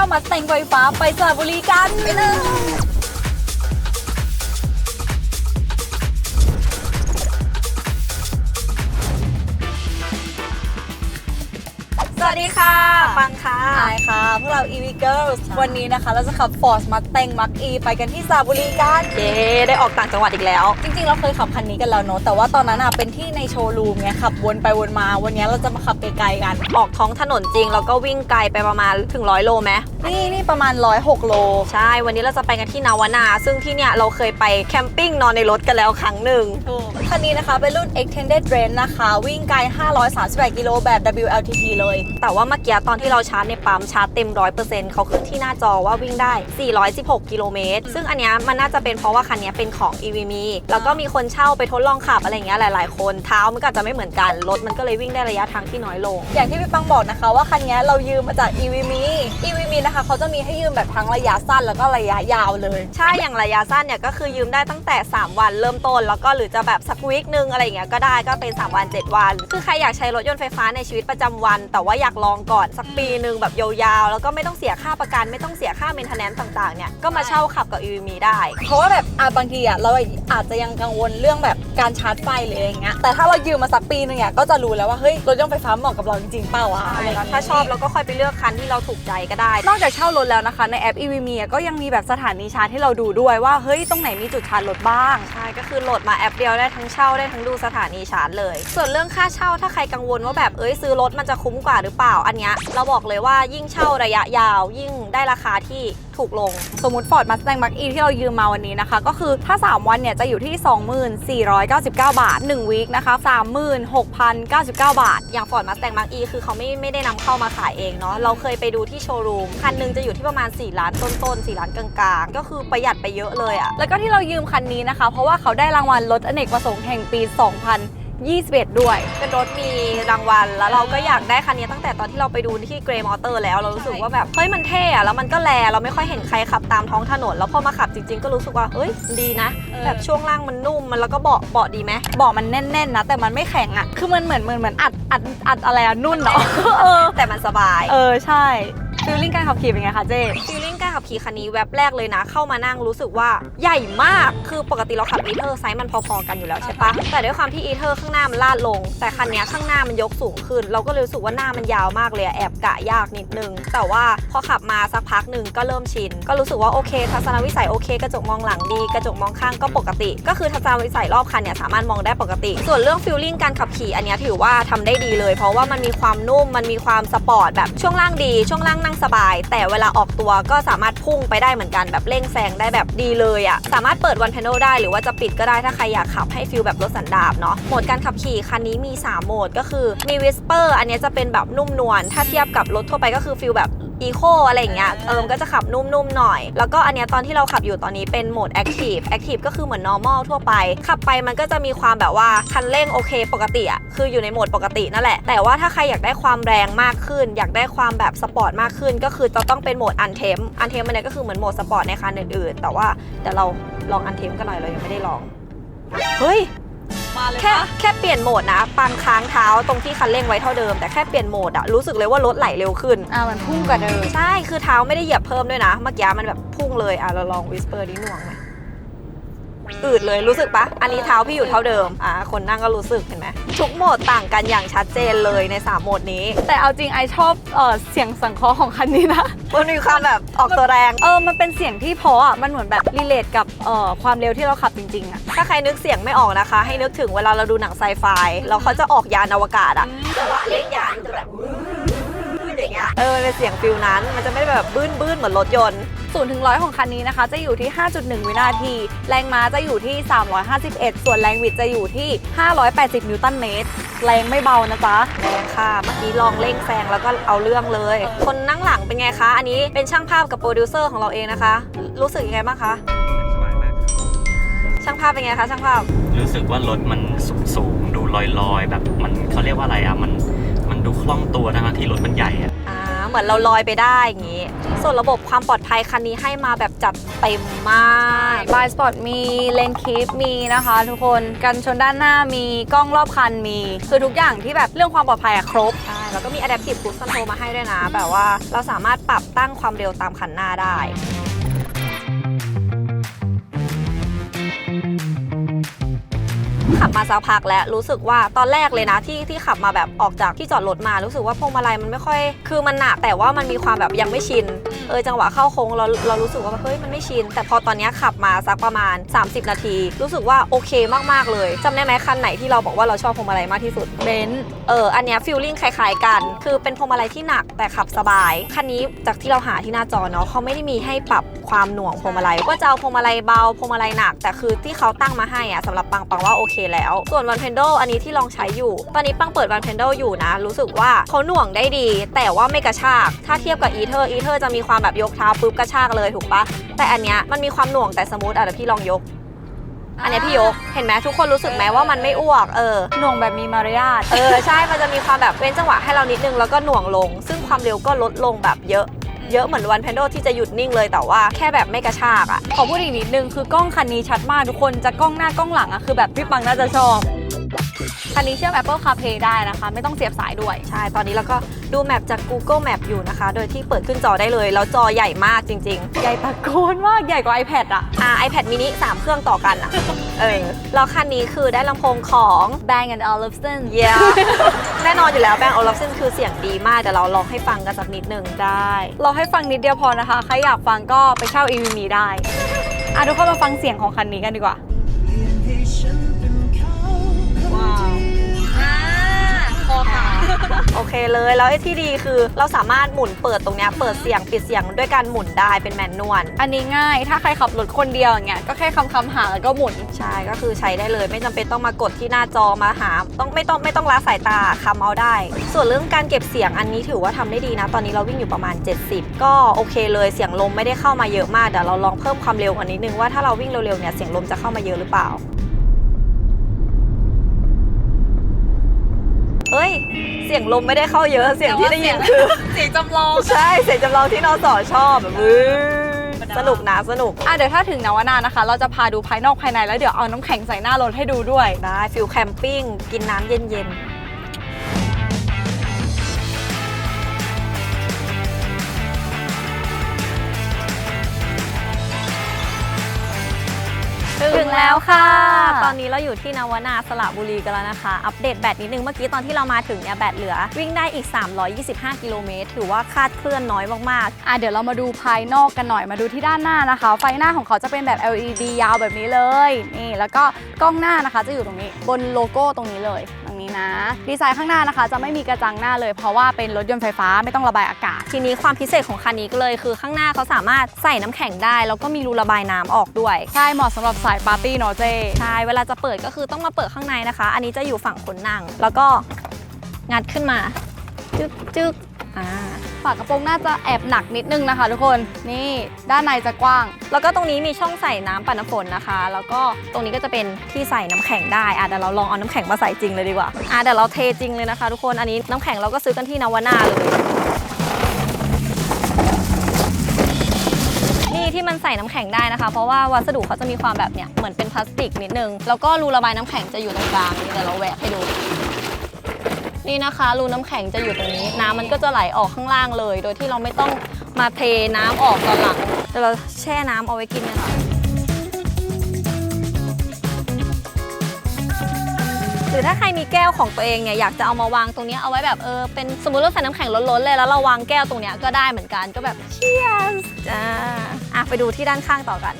ามาสแตงไฟฟ้าไปสระบุรีกันไปเลย สวัสดีค่ะปังค่ะใช่ค่ะ พวกเรา EV Girls วันนี้นะคะ เราจะขับ Ford Mustang Mach E ไปกันที่สระบุรีกันเย้ได้ออกต่างจังหวัดอีกแล้ว จริงๆ เราเคยขับคันนี้กันแล้วเนอะแต่ว่าตอนนั้นอะเป็นที่ในโชว์รูมไงขับวนไปวนมา วันนี้เราจะมาขับไกลๆกัน ออกท้องถนนจริง แล้วก็วิ่งไกลไปประมาณถึงร้อยโลไหมนี่นี่ประมาณ 106 โล ใช่ วันนี้เราจะไปกันที่นาวนา ซึ่งที่เนี่ยเราเคยไปแคมปิ้งนอนในรถกันแล้วครั้งหนึ่งคันนี้นะคะเป็นรุ่น Extended Range นะคะ วิ่งไกล 538 กิโลแบบ WLTP เลยแต่ว่าเมื่อกี้ตอนที่เราชาร์จในปั๊มชาร์จเต็ม 100%เขาขึ้นที่หน้าจอว่าวิ่งได้ 416 กิโลเมตร ซึ่งอันเนี้ยมันน่าจะเป็นเพราะว่าคันเนี้ยเป็นของ EVM แล้วก็มีคนเช่าไปทดลองขับอะไรเงี้ยหลาย ๆ คนเท้ามันก็จะไม่เหมือนกันรถมันก็เลยวิ่งได้ระยะทางที่น้อยลง อย่างที่พี่ปังบอกนะคะว่าคันนี้เรายืมมาจาก EVM EVM นะคะเขาจะมีให้ยืมแบบทั้งระยะสั้นแล้วก็ระยะยาวเลยใช่อย่างระยะสั้นเนี่ยก็คือยืมได้ตั้งแต่ 3 วันเริ่มต้น แล้วก็หรือจะแบบสักวีคนึงอะไรเงี้ยก็ได้ก็เป็น 3 วัน 7 วัน คือใครอยากใช้รถยนต์ไฟฟ้าในชีวิตประจำวัน แต่ว่าอยากลองก่อนสักปีหนึ่งแบบยาวๆ แล้วก็ไม่ต้องเสียค่าประกัน ไม่ต้องเสียค่าเมนเทนแนนซ์ต่างๆเนี่ยก็มาเช่าขับกับ EVM ได้ เพราะว่าแบบอะบางทีอะเราอาจจะยังกังวลเรื่องแบบการชาร์จไฟหรืออะไรอย่างเงี้ยแต่ถ้าเรายืมมาสักปีนึงเนี่ยก็จะรู้แล้วว่าเฮ้ยรถยนต์ไฟฟ้าเหมาะกับเราจริงๆเปล่าวะอะไรอย่างเงี้ย ถ้าชอบเราก็ค่อยไปเลือกคันที่เราถูกใจก็ได้ นอกจากเช่ารถแล้วนะคะ ในแอป EVM อะก็ยังมีแบบสถานีชาร์จให้เราดูด้วยว่าเฮ้ยตรงไหนมีจุดชาร์จรถบ้าง ใช่ก็คือโหลดมาแอปเดียวได้ทั้งเช่าได้ทั้งดูสถานีชาร์จเลย ส่วนเรื่องค่าเช่าถ้าใครกังวลว่าแบบเอ้ยซื้อรถมันจะคุ้มกว่าหรือเปล่า อันเนี้ยเราบอกเลยว่ายิ่งเช่าระยะยาว ยิ่งได้ราคาที่ถูกลง สมมติ Ford Mustang Mach E ที่เรายืมมาวันนี้นะคะ ก็คือถ้า 3 วันเนี่ยจะอยู่ที่ 2499 บาท 1วีคนะคะ 36,099 บาท อย่าง Ford Mustang Mach E คือเขาไม่ไม่ได้นำเข้ามาขายเองเนาะเราเคยไปดูที่โชว์รูมคันหนึงจะอยู่ที่ประมาณ 4 ล้านต้นๆ 4 ล้านกลางๆ ก็คือประหยัดไปเยอะเลยอะแล้วก็ที่เรายืมคันนี้นะคะ เพราะว่าเขาได้รางวัลรถอเนกประสงค์แห่งปี 2021 ด้วย เป็นรถมีรางวัล แล้วเราก็อยากได้คันนี้ตั้งแต่ตอนที่เราไปดูที่ Grey Motor แล้วเรารู้สึกว่าแบบ เฮ้ย มันเท่อะแล้วมันก็แลเราไม่ค่อยเห็นใครขับตามท้องถนน แล้วพอมาขับจริง ๆ ก็รู้สึกว่า เฮ้ย ดีนะเออแบบช่วงล่างมันนุ่ม มันแล้วก็เบาะเบาะดีไหมเบอกมันแน่นๆนะ แต่มันไม่แข็งอะคือมันเหมือนเหมือนเหมือนอัดอัดอัดอะไรอะนุ่นเนาะเออแต่มันสบาย เออใช่ฟี ลลิ่งการขับขี่เป็นไงคะเจ๊ฟีลลิ่งการขับขี่คันนี้แว็บแรกเลยนะ เข้ามานั่งรู้สึกว่าใหญ่มาก คือปกติเราขับอีเทอร์ไซส์มันพอๆกันอยู่แล้วใช่ปะแต่ด้วยความที่อีเทอร์ข้างหน้ามันลาดลง แต่คันนี้ข้างหน้ามันยกสูงขึ้น เราก็เลยรู้สึกว่าหน้ามันยาวมากเลยแอบกะยากนิดนึง แต่ว่าพอขับมาสักพักหนึ่งก็เริ่มชิน ก็รู้สึกว่าโอเค ทัศนวิสัยโอเค กระจกมองหลังดี กระจกมองข้างก็ปกติ ก็คือทัศนวิสัยรอบคันเนี่ยสามารถมองได้ปกติ ส่วนเรื่องฟีลลิ่งการขับขี่อันนี้ถือว่าทำได้ดีเลย เพราะว่ามันมีความนุ่ม มันมีความสปอร์ตแบบช่วงล่างดี ช่วงล่างนั่งสบาย แต่เวลาออกตัวก็สามารถพุ่งไปได้เหมือนกันแบบเร่งแซงได้แบบดีเลยอะ่ะสามารถเปิดวันเพนโนได้หรือว่าจะปิดก็ได้ถ้าใครอยากขับให้ฟิลแบบรถสันดาปเนาะโหมดการขับขี่คันนี้มี 3 โหมดก็คือมีวิสเปอร์อันนี้จะเป็นแบบนุ่มนวลถ้าเทียบกับรถทั่วไปก็คือฟิลแบบ อีโคอะไรอย่างเงี้ย เออ มันก็จะขับนุ่มๆหน่อย แล้วก็อันเนี้ยตอนที่เราขับอยู่ตอนนี้เป็นโหมด Active Active ก็คือเหมือน normal ทั่วไป ขับไปมันก็จะมีความแบบว่าคันเร่งโอเคปกติอะคืออยู่ในโหมดปกตินั่นแหละ แต่ว่าถ้าใครอยากได้ความแรงมากขึ้น อยากได้ความแบบสปอร์ตมากขึ้น ก็คือจะต้องเป็นโหมด Untem Untem มันเนี่ยก็คือเหมือนโหมดสปอร์ตในคันอื่นๆ แต่ว่าเดี๋ยวเราลอง Untem กันหน่อยเรายังไม่ได้ลอง เฮ้ย มาเลยแค่แค่เปลี่ยนโหมดนะปังค้างเท้าตรงที่คันเร่งไว้เท่าเดิม แต่แค่เปลี่ยนโหมดอะรู้สึกเลยว่ารถไหลเร็วขึ้น อะมันพุ่งกว่าเดิม ใช่คือเท้าไม่ได้เหยียบเพิ่มด้วยนะ เมื่อกี้มันแบบพุ่งเลยอะเราลองวิสเปอร์ดิหน่วงไหม อืดเลยรู้สึกปะอันนี้เท้าพี่อยู่เท่าเดิมอะคนนั่งก็รู้สึกเห็นไหมทุกโหมดต่างกันอย่างชัดเจนเลยใน 3 โหมดนี้ แต่เอาจริงไอชอบเออเสียงสังเคราะห์ของคันนี้นะมันมีความแบบออกตัวแรงเออมันเป็นเสียงที่เพราะอะมันเหมือนแบบรีเลทกับเอ่อความเร็วที่เราขับจริงๆอะถ้าใครนึกเสียงไม่ออกนะคะ ให้นึกถึงเวลาเราดูหนังไซไฟแล้วเขาจะออกยานอวกาศอะแต่ว่าเล่นยานจะแบบอย่างเงี้ยเออเป็นเสียงฟิลนั้น มันจะไม่ได้แบบบื้นบื้นๆเหมือนรถยนต์ ศูนย์ถึงร้อยของคันนี้นะคะ จะอยู่ที่ 5.1 วินาที แรงม้าจะอยู่ที่ 351 ส่วนแรงบิดจะอยู่ที่ 580 นิวตันเมตร แรงไม่เบานะจ๊ะแรงค่ะ เมื่อกี้ลองเร่งแซงแล้วก็เอาเรื่องเลย คนนั่งหลังเป็นไงคะ อันนี้เป็นช่างภาพกับโปรดิวเซอร์ของเราเองนะคะ รู้สึกยังไงบ้างคะ สบายมากครับช่างภาพเป็นไงคะช่างภาพ รู้สึกว่ารถมันสูงสูงๆดูลอยลอยๆแบบมันเขาเรียกว่าอะไรอะ มัน มันดูคล่องตัวทั้งๆที่รถมันใหญ่อะ อ่า เหมือนเราลอยไปได้อย่างนี้ ส่วนระบบความปลอดภัยคันนี้ให้มาแบบจัดเต็มมากบายสปอร์ตมีเลนคีปมีนะคะ ทุกคนกันชนด้านหน้ามีกล้องรอบคันมี คือทุกอย่างที่แบบเรื่องความปลอดภัยอะครบใช่แล้วก็มี Adaptive Cruise Control มาให้ด้วยนะ แบบว่าเราสามารถปรับตั้งความเร็วตามคันหน้าได้ขับมาสักพักแล้วรู้สึกว่าตอนแรกเลยนะที่ที่ขับมาแบบออกจากที่จอดรถมารู้สึกว่าพวงมาลัยมันไม่ค่อย คือมันหนักแต่ว่ามันมีความแบบยังไม่ชิน เออจังหวะเข้าโค้งเราเรารู้สึกว่าเฮ้ยมันไม่ชิน แต่พอตอนเนี้ยขับมาสักประมาณ 30 นาที รู้สึกว่าโอเคมากๆเลยจำได้ไหมคันไหนที่เราบอกว่าเราชอบพวงมาลัยมากที่สุดเบนซ์เอออันเนี้ยฟีลลิ่งคล้ายๆกัน คือเป็นพวงมาลัยที่หนักแต่ขับสบายคันนี้จากที่เราหาที่หน้าจอเนาะเขาไม่ได้มีให้ปรับความหน่วงพวงมาลัยว่าจะเอาพวงมาลัยเบาพวงมาลัยหนัก แต่คือที่เขาตั้งมาให้อะสำหรับปังปังว่าโอเคแล้ว ส่วนวันเพนโดอันนี้ที่ลองใช้อยู่ ตอนนี้ปังเปิดวันเพนโดอยู่นะ รู้สึกว่าเขาหน่วงได้ดี แต่ว่าไม่กระชาก ถ้าเทียบกับอีเทอร์อีเทอร์จะมีความแบบยกเท้าปุ๊บกระชากเลยถูกปะแต่อันเนี้ยมันมีความหน่วงแต่สมูทอะเดี๋ยวพี่ลองยก อันเนี้ยพี่ยกเห็นไหมทุกคนรู้สึกไหมว่ามันไม่อ้วกเออ หน่วงแบบมีมารยาทเออใช่ มันจะมีความแบบเว้นจังหวะให้เรานิดนึงแล้วก็หน่วงลง ซึ่งความเร็วก็ลดลงแบบเยอะ เยอะเหมือนวันแพนโดที่จะหยุดนิ่งเลยแต่ว่าแค่แบบไม่กระชากอะขอพูดอีกนิดนึงคือกล้องคันนี้ชัดมากทุกคนจะกล้องหน้ากล้องหลังอะคือแบบพี่ปังน่าจะชอบ คันนี้เชื่อม Apple CarPlay ได้นะคะ ไม่ต้องเสียบสายด้วย ใช่ ตอนนี้เราก็ดูแมปจาก Google Map อยู่นะคะ โดยที่เปิดขึ้นจอได้เลย แล้วจอใหญ่มากจริงใหญ่ตะโกนมากใหญ่กว่า iPad อะๆอ่า iPad mini 3 เครื่องต่อกันอะเออแล้วคันนี้คือได้ลำโพงของ Bang Olufsen เยียแน่นอนอยู่แล้วแบงค์โอลอฟเซนคือเสียงดีมาก แต่เราลองให้ฟังกันสักนิดหนึ่งได้เราให้ฟังนิดเดียวพอนะคะ ใครอยากฟังก็ไปเช่า e v m ได้อะทุกคนมาฟังเสียงของคันนี้กันดีกว่า โอเคเลยแล้วไอ้ที่ดีคือเราสามารถหมุนเปิดตรงเนี้ยเปิดเสียงปิดเสียงด้วยการหมุนได้เป็นแมนนวลอันนี้ง่าย ถ้าใครขับรถคนเดียวอย่างเงี้ยก็แค่คำคำหาแล้วก็หมุน ใช่ก็คือใช้ได้เลย ไม่จำเป็นต้องมากดที่หน้าจอมาหา ต้องไม่ต้องไม่ต้องละสายตาคำเอาได้ ส่วนเรื่องการเก็บเสียงอันนี้ถือว่าทำได้ดีนะ ตอนนี้เราวิ่งอยู่ประมาณ 70 ก็โอเคเลยเสียงลมไม่ได้เข้ามาเยอะมากเดี๋ยวเราลองเพิ่มความเร็วกว่านิดนึงว่าถ้าเราวิ่งเร็วๆเนี่ยเสียงลมจะเข้ามาเยอะหรือเปล่า เฮ้ย เสียงลมไม่ได้เข้าเยอะ เสียงที่ได้ยินคือ เสียงจำลอง ใช่ เสียงจำลองที่นอสอชอบแบบวื้อสนุกนะสนุก อะเดี๋ยวถ้าถึงนวนานะคะ เราจะพาดูภายนอกภายในแล้วเดี๋ยวเอาน้ำแข็งใส่หน้ารถให้ดูด้วย ได้ฟิลแคมปิ้ง กินน้ำเย็นๆ แล้วค่ะ ตอนนี้เราอยู่ที่นวนาสระบุรีกันแล้วนะคะ อัปเดตแบตนิดนึง เมื่อกี้ตอนที่เรามาถึงเนี่ยแบตเหลือ วิ่งได้อีก 325 กิโลเมตร ถือว่าคาดเคลื่อนน้อยมากอะเดี๋ยวเรามาดูภายนอกกันหน่อย มาดูที่ด้านหน้านะคะ ไฟหน้าของเขาจะเป็นแบบ LED ยาวแบบนี้เลย นี่ แล้วก็กล้องหน้านะคะจะอยู่ตรงนี้ บนโลโก้ตรงนี้เลยตรง นี้นะ ดีไซน์ข้างหน้านะคะ จะไม่มีกระจังหน้าเลย เพราะว่าเป็นรถยนต์ไฟฟ้าไม่ต้องระบายอากาศ ทีนี้ความพิเศษของคันนี้ก็เลยคือข้างหน้าเขาสามารถใส่น้ำแข็งได้ แล้วก็มีรูระบายน้ำออกด้วย ใช่เหมาะสำหรับสายปาร์ตี้เนาะเจใช่เวลาจะเปิดก็คือต้องมาเปิดข้างในนะคะ อันนี้จะอยู่ฝั่งคนนั่ง แล้วก็งัดขึ้นมาจึ๊กจึ๊ก อ่าฝากระโปรงน่าจะแอบหนักนิดนึงนะคะ ทุกคนนี่ด้านในจะกว้าง แล้วก็ตรงนี้มีช่องใส่น้ำปัดน้ำฝนนะคะ แล้วก็ตรงนี้ก็จะเป็นที่ใส่น้ำแข็งได้อะเดี๋ยวเราลองเอาน้ำแข็งมาใส่จริงเลยดีกว่าอะเดี๋ยวเราเทจริงเลยนะคะ ทุกคนอันนี้น้ำแข็งเราก็ซื้อกันที่นาวาน่าเลยนี่ที่มันใส่น้ำแข็งได้นะคะ เพราะว่าวัสดุเขาจะมีความแบบเนี้ยเหมือนเป็นพลาสติกนิดนึงแล้วก็รูระบายน้ำแข็งจะอยู่ตรงกลางเดี๋ยวเราแหวกให้ดู นี่นะคะรูน้ำแข็งจะอยู่ตรงนี้ น้ำมันก็จะไหลออกข้างล่างเลย โดยที่เราไม่ต้องมาเทน้ำออกตอนหลังเดี๋ยวเราแช่น้ำเอาไว้กินกันค่ะหรือถ้าใครมีแก้วของตัวเองเนี่ยอยากจะเอามาวางตรงนี้เอาไว้แบบเออเป็นสมมติเราใส่น้ำแข็งล้นๆเลยแล้วเราวางแก้วตรงนี้ก็ได้เหมือนกันก็แบบเชียร์จ้าอะไปดูที่ด้านข้างต่อกัน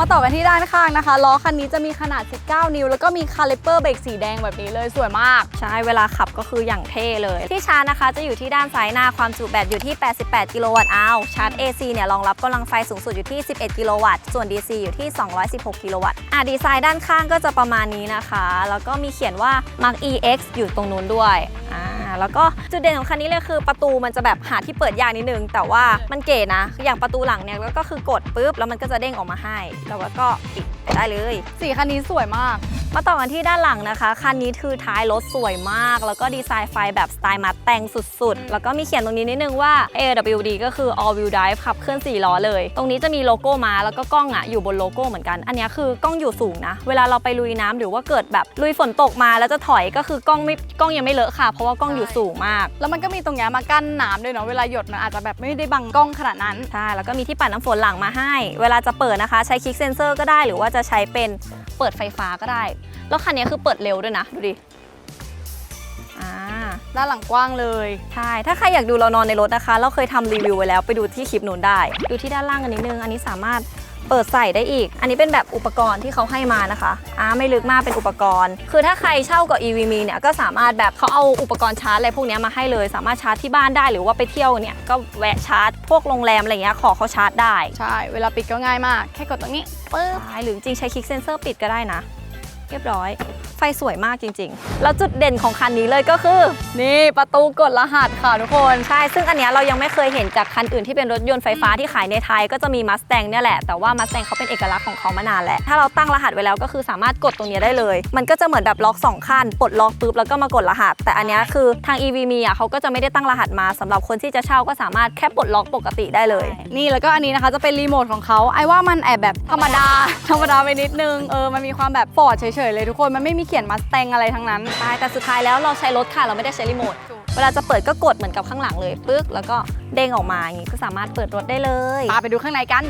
มาต่อกันที่ด้านข้างนะคะล้อคันนี้จะมีขนาด 19 นิ้ว แล้วก็มีคาลิเปอร์เบรกสีแดงแบบนี้เลยสวยมาก ใช่เวลาขับก็คืออย่างเท่เลย ที่ชาร์จนะคะจะอยู่ที่ด้านซ้ายหน้าความจุแบตอยู่ที่ 88 กิโลวัตต์อาวชาร์จ AC เนี่ยรองรับกำลังไฟสูงสุดอยู่ที่ 11 กิโลวัตต์ส่วน DC อยู่ที่ 216 กิโลวัตต์อะดีไซน์ด้านข้างก็จะประมาณนี้นะคะ แล้วก็มีเขียนว่า Mark EX อยู่ตรงนู้นด้วยอ่า แล้วก็จุดเด่นของคันนี้เลยคือประตูมันจะแบบหาที่เปิดยากนิดนึง แต่ว่ามันเก๋นะ อย่างประตูหลังเนี่ยแล้วก็คือกดปุ๊บแล้วมันก็จะเด้งออกมาให้ แล้วก็ปิดไปได้เลย สีคันนี้สวยมากมาต่อกันที่ด้านหลังนะคะ คันนี้คือท้ายรถสวยมาก แล้วก็ดีไซน์ไฟแบบสไตล์มัดแต่งสุดๆ แล้วก็มีเขียนตรงนี้นิดนึงว่า AWD ก็คือ All Wheel Drive ขับเคลื่อน4ล้อเลย ตรงนี้จะมีโลโก้มาแล้วก็กล้องอะอยู่บนโลโก้เหมือนกัน อันนี้คือกล้องอยู่สูงนะ เวลาเราไปลุยน้ำหรือว่าเกิดแบบลุยฝนตกมาแล้วจะถอยก็คือกล้องไม่กล้องยังไม่เลอะค่ะ เพราะว่ากล้องอยู่สูงมาก แล้วมันก็มีตรงนี้มากั้นน้ำด้วยเนาะเวลาหยดมันอาจจะแบบไม่ได้บังกล้องขนาดนั้นใช่แล้วก็มีที่ปัดน้ำฝนหลังมาให้ เวลาจะเปิดนะคะ ใช้คลิกเซนเซอร์ก็ได้หรือว่าจะใช้เป็น เปิดไฟฟ้าก็ได้ แล้วคันนี้คือเปิดเร็วด้วยนะ ดูดิอ่าด้านหลังกว้างเลย ใช่ ถ้าใครอยากดูเรานอนในรถนะคะ เราเคยทำรีวิวไว้แล้วไปดูที่คลิปนู้นได้ ดูที่ด้านล่างกันนิดนึง อันนี้สามารถ เปิดใส่ได้อีก อันนี้เป็นแบบอุปกรณ์ที่เขาให้มานะคะอ่าไม่ลึกมากเป็นอุปกรณ์ คือถ้าใครเช่ากับ EVM เนี่ยก็สามารถแบบเขาเอาอุปกรณ์ชาร์จอะไรพวกเนี้ยมาให้เลย สามารถชาร์จที่บ้านได้หรือว่าไปเที่ยวเนี่ยก็แวะชาร์จ พวกโรงแรมอะไรเงี้ยขอเขาชาร์จได้ ใช่ เวลาปิดก็ง่ายมาก แค่กดตรงนี้ปึ๊บใช่หรือจริงๆใช้คลิกเซนเซอร์ปิดก็ได้นะ เรียบร้อย ไฟสวยมากจริง ๆ แล้วจุดเด่นของคันนี้เลยก็คือ นี่ประตูกดรหัสค่ะทุกคน ใช่ ซึ่งอันเนี้ยเรายังไม่เคยเห็นจากคันอื่นที่เป็นรถยนต์ไฟฟ้าที่ขายในไทยก็จะมี Mustang เนี่ยแหละ แต่ว่า Mustang เขาเป็นเอกลักษณ์ของเขามานานแล้วถ้าเราตั้งรหัสไว้แล้วก็คือสามารถกดตรงนี้ได้เลย มันก็จะเหมือนแบบล็อกสองขั้นปลดล็อกปุ๊บแล้วก็มากดรหัส แต่อันนี้คือทาง EV มีอะเขาก็จะไม่ได้ตั้งรหัสมาสำหรับคนที่จะเช่าก็สามารถแค่ปลดล็อกปกติได้เลย นี่แล้วก็อันนี้นะคะจะเป็นรีโมทของเขาไอ้ว่ามันแอบแบบธรรมดาธรรมดาไปนิดนึงเออมันมีความแบบฟอร์ดเฉยๆเลยทุกคนมันไม่มีเขียนมาส t ตงอะไรทั้งนั้นใช่แต่สุดท้ายแล้วเราใช้รถค่ะเราไม่ได้ใช้รีโมทเวลาจะเปิดก็กดเหมือนกับข้างหลังเลยปึ๊กแล้วก็เด้งออกมาอย่างนี้ก็สามารถเปิดรถได้เลยตามไปดูข้างในกัน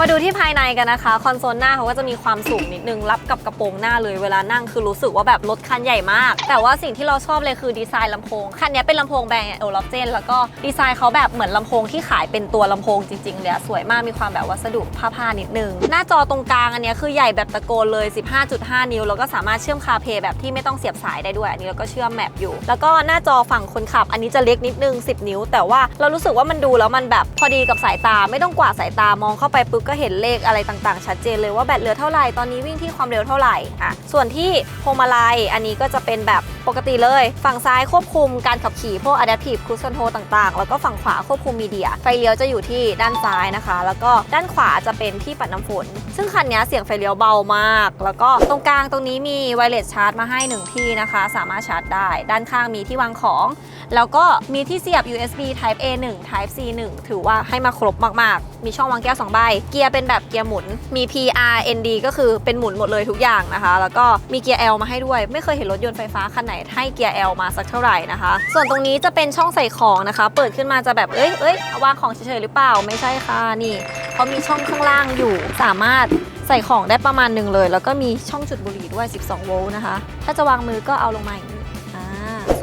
มาดูที่ภายในกันนะคะ คอนโซลหน้าเขาก็จะมีความสูงนิดนึง รับกับกระโปรงหน้าเลยเวลานั่งคือรู้สึกว่าแบบรถคันใหญ่มาก แต่ว่าสิ่งที่เราชอบเลยคือดีไซน์ลำโพง คันนี้เป็นลำโพงแบรนด์เอลอกเจนแล้วก็ดีไซน์เขาแบบเหมือนลำโพงที่ขายเป็นตัวลำโพงจริงๆเลยสวยมากมีความแบบวัสดุผ้าๆนิดนึง หน้าจอตรงกลางอันนี้คือใหญ่แบบตะโกนเลย 15.5 นิ้ว แล้วก็สามารถเชื่อมคาเพย์แบบที่ไม่ต้องเสียบสายได้ด้วย อันนี้เราก็เชื่อมแมปอยู่ แล้วก็หน้าจอฝั่งคนขับ อันนี้จะเล็กนิดนึง 10 นิ้ว แต่ว่าเรารู้สึกว่ามันดูแล้วมันแบบพอดีกับสายตาไม่ต้องกวาดสายตามองเข้าไปปุ๊บก็เห็นเลขอะไรต่างๆ ชัดเจนเลยว่าแบตเหลือเท่าไหร่ตอนนี้วิ่งที่ความเร็วเท่าไหร่อะส่วนที่พวงมาลัยอันนี้ก็จะเป็นแบบปกติเลย ฝั่งซ้ายควบคุมการขับขี่พวก adaptive cruise control ต่างๆ แล้วก็ฝั่งขวาควบคุมมีเดีย ไฟเลี้ยวจะอยู่ที่ด้านซ้ายนะคะ แล้วก็ด้านขวาจะเป็นที่ปัดน้ำฝน ซึ่งคันนี้เสียงไฟเลี้ยวเบามาก แล้วก็ตรงกลางตรงนี้มีไวเลสชาร์จมาให้หนึ่งที่นะคะ สามารถชาร์จได้ ด้านข้างมีที่วางของ แล้วก็มีที่เสียบ USB Type A 1 Type C 1ถือว่าให้มาครบมากๆ มีช่องวางแก้ว2ใบเกียร์เป็นแบบเกียร์หมุน มี PR ND ก็คือเป็นหมุนหมดเลยทุกอย่างนะคะ แล้วก็มีเกียร์ L มาให้ด้วย ไม่เคยเห็นรถยนต์ไฟฟ้าคันไหนให้เกียร์ L มาสักเท่าไหร่นะคะ ส่วนตรงนี้จะเป็นช่องใส่ของนะคะ เปิดขึ้นมาจะแบบเอ้ยเอ้ยวางของเฉยๆหรือเปล่า ไม่ใช่ค่ะ นี่เขามีช่องข้างล่างอยู่ สามารถใส่ของได้ประมาณหนึ่งเลย แล้วก็มีช่องจุดบุหรี่ด้วย 12 โวลต์นะคะ ถ้าจะวางมือก็เอาลงมาอย่าง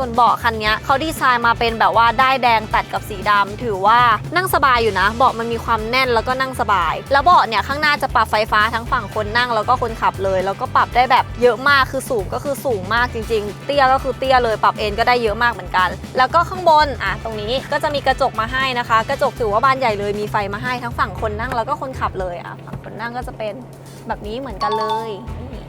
ส่วนเบาะคันนี้เขาดีไซน์มาเป็นแบบว่าได้แดงตัดกับสีดำถือว่านั่งสบายอยู่นะ เบาะมันมีความแน่นแล้วก็นั่งสบาย แล้วเบาะเนี่ยข้างหน้าจะปรับไฟฟ้าทั้งฝั่งคนนั่งแล้วก็คนขับเลย แล้วก็ปรับได้แบบเยอะมากคือสูงก็คือสูงมากจริง ๆ เตี้ยก็คือเตี้ยเลยปรับเอนก็ได้เยอะมากเหมือนกัน แล้วก็ข้างบนอะตรงนี้ก็จะมีกระจกมาให้นะคะ กระจกถือว่าบานใหญ่เลยมีไฟมาให้ทั้งฝั่งคนนั่งแล้วก็คนขับเลยอะฝั่งคนนั่งก็จะเป็นแบบนี้เหมือนกันเลยนี่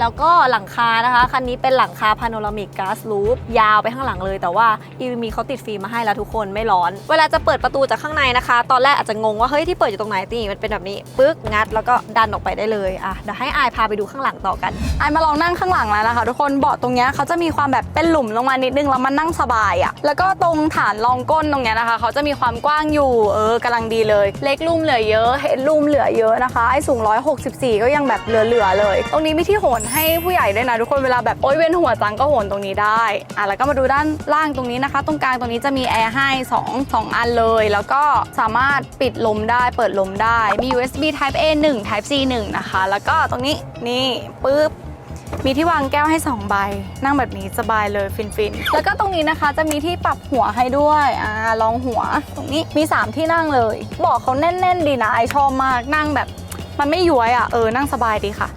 แล้วก็หลังคานะคะ คันนี้เป็นหลังคาพาโนรามิกกาซลูปยาวไปข้างหลังเลย แต่ว่า e v มีเขาติดฟิล์มมาให้แล้วทุกคนไม่ร้อน เวลาจะเปิดประตูจากข้างในนะคะ ตอนแรกอาจจะงงว่า เฮ้ยที่เปิดอยู่ตรงไหนนี่มันเป็นแบบนี้ปึ๊กงัดแล้วก็ดันออกไปได้เลยอะเดี๋ยวให้อายพาไปดูข้างหลังต่อกันไอมาลองนั่งข้างหลังแล้วนะคะ ทุกคนเบาะตรงเนี้ยเขาจะมีความแบบเป็นหลุมลงมานิดนึงแล้วมันนั่งสบายอะ่ะแล้วก็ตรงฐานรองก้นตรงเนี้ยนะคะเขาจะมีความกว้างอยู่เออกำลังดีเลย เล็กลุ่มเหลือเยอะเฮดลุ่มเหลือเยอะนะคะไอสูง 164 ก็ยังแบบเหลือๆเลย ตรงนี้มีที่โหนให้ผู้ใหญ่ด้วยนะทุกคนเวลาแบบโอ๊ยเวียนหัวจังก็โหนตรงนี้ได้อะแล้วก็มาดูด้านล่างตรงนี้นะคะ ตรงกลางตรงนี้จะมีแอร์ให้2 2อันเลย แล้วก็สามารถปิดลมได้เปิดลมได้มี USB Type A 1 Type C 1นะคะ แล้วก็ตรงนี้นี่ปึ๊บมีที่วางแก้วให้ 2 ใบ นั่งแบบนี้สบายเลยฟินๆ แล้วก็ตรงนี้นะคะจะมีที่ปรับหัวให้ด้วยอ่ารองหัว ตรงนี้มี 3 ที่นั่งเลย บอกเขาแน่น ๆ ดีนะไอชอบมากนั่งแบบ มันไม่ย้วยอะเออนั่งสบายดีค่ะ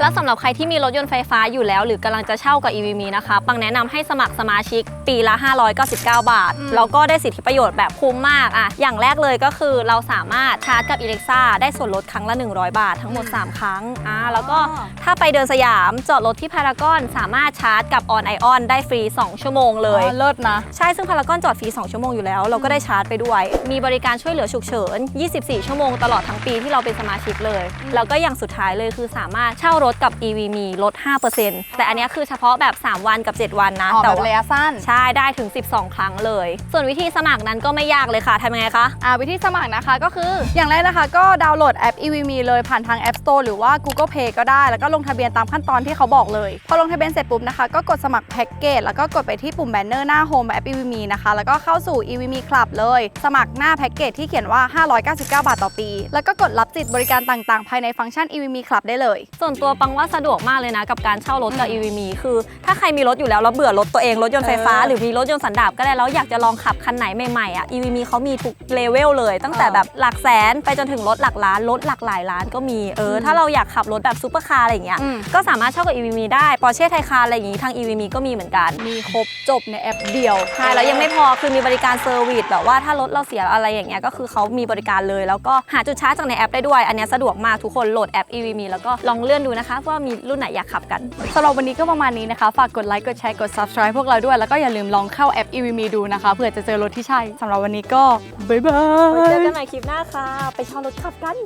แล้วสำหรับใครที่มีรถยนต์ไฟฟ้าอยู่แล้ว หรือกำลังจะเช่ากับ EVM นะคะ ปังแนะนำให้สมัครสมาชิกปีละ 599 บาทอืมแล้วก็ได้สิทธิประโยชน์แบบคุ้มมากอะอย่างแรกเลยก็คือเราสามารถชาร์จกับ Alexa ได้ส่วนลดครั้งละ 100 บาท ทั้งหมด 3 ครั้งอ่าแล้วก็ถ้าไปเดินสยามจอดรถที่พารากอนสามารถชาร์จกับ On Ion ได้ฟรี 2 ชั่วโมงเลยอ๋อเลิศนะ ใช่ ซึ่งพารากอนจอดฟรี 2 ชั่วโมงอยู่แล้ว เราก็ได้ชาร์จไปด้วย มีบริการช่วยเหลือฉุกเฉิน 24 ชั่วโมงตลอดทั้งปีที่เราเป็นสมาชิกเลย แล้วก็อย่างสุดท้ายเลยคือสามารถเช่ารถกับ EV มีลด 5%แต่อันเนี้ยคือเฉพาะแบบ 3 วันกับ 7 วันนะอ๋อแต่แบบว่าระยะสั้น ใช่ได้ถึง 12 ครั้งเลย ส่วนวิธีสมัครนั้นก็ไม่ยากเลยค่ะทำยังไงคะ อ่าวิธีสมัครนะคะก็คืออย่างแรกนะคะ ก็ดาวน์โหลดแอป EVM เลยผ่านทาง App Store หรือว่า Google Play ก็ได้ แล้วก็ลงทะเบียนตามขั้นตอนที่เขาบอกเลย พอลงทะเบียนเสร็จปุ๊บนะคะ ก็กดสมัครแพ็กเกจแล้วก็กดไปที่ปุ่มแบนเนอร์หน้าโฮมแอป EVM นะคะ แล้วก็เข้าสู่ EVM Club เลย สมัครหน้าแพ็กเกจที่เขียนว่า 599 บาทต่อปี แล้วก็กดรับสิทธิ์บริการต่างๆ ภายในฟังก์ชัน EVM Club ได้เลย ส่วนตัวปังว่าสะดวกมากเลยนะ กับการเช่ารถกับ EVM คือ ถ้าใครมีรถอยู่แล้วแล้วเบื่อรถตัวเองรถยนต์ไฟฟ้าเออหรือมีรถยนต์สันดาปก็ได้แล้วอยากจะลองขับคันไหนใหม่ๆอะ EVM เขามีทุกเลเวลเลย ตั้งแต่เออแบบหลักแสนไปจนถึงรถหลักล้านรถหลักหลายล้านก็มีเอออมถ้าเราอยากขับรถแบบซูเปอร์คาร์อะไรอย่างเงี้ยอืมก็สามารถเช่ากับ EVM ได้ปอร์เช่ไทคาร์อะไรอย่างงี้ทาง EVM ก็มีเหมือนกันมีครบจบในแอปเดียวใช่แล้วยังไม่พอคือมีบริการเซอร์วิสแบบว่าถ้ารถเราเสียอะไรอย่างเงี้ยก็คือเขามีบริการเลย แล้วก็หาจุดชาร์จจากในแอปได้ด้วย อันเนี้ยสะดวกมากทุกคนโหลดแอป EVM แล้วก็ลองเลื่อนดูนะคะว่ามีรุ่นไหนอยากขับกันสำหรับวันนี้ก็ประมาณนี้นะคะ ฝากกดไลค์กดแชร์กด subscribe พวกเราด้วย แล้วก็อย่าลืมลองเข้าแอป EVM ดูนะคะเผื่อจะเจอรถที่ใช่สำหรับวันนี้ก็บ๊ายบาไว้เจอกันใหม่คลิปหน้าค่ะ ไปชอรถขับกัน